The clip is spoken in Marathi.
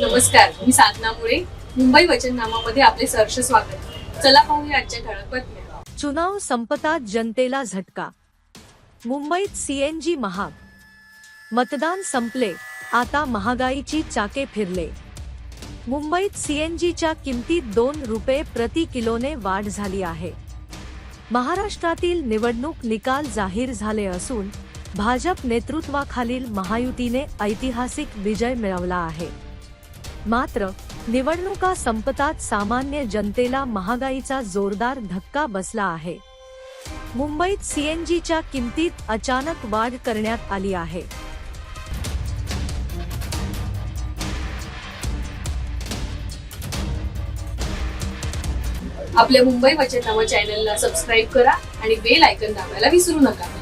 नमस्कार मी साधना मुळे. मुंबई वचननामामध्ये आपले सहर्ष स्वागत. चला पाहूया आजच्या ठळक बातम्या. चुनाव संपतात जनतेला झटका. मुंबईत सीएनजी महाग. मतदान संपले आता महागाईची चाके फिरले. मुंबईत सीएनजीच्या किमतीत दोन रुपये प्रति किलोने वाढ झाली आहे. महाराष्ट्रातील निवडणूक निकाल जाहीर झाले असून भाजप नेतृत्वाखालील महायुतीने ऐतिहासिक विजय मिळवला आहे. मात्र निवडणुका संपतात सामान्य जनतेला महागाईचा जोरदार धक्का बसला आहे. मुंबईत सीएनजीच्या किमतीत अचानक वाढ करण्यात आली आहे. आपल्या मुंबई वचननामा चॅनलला सबस्क्राईब करा आणि बेल आयकन दाबायला विसरू नका.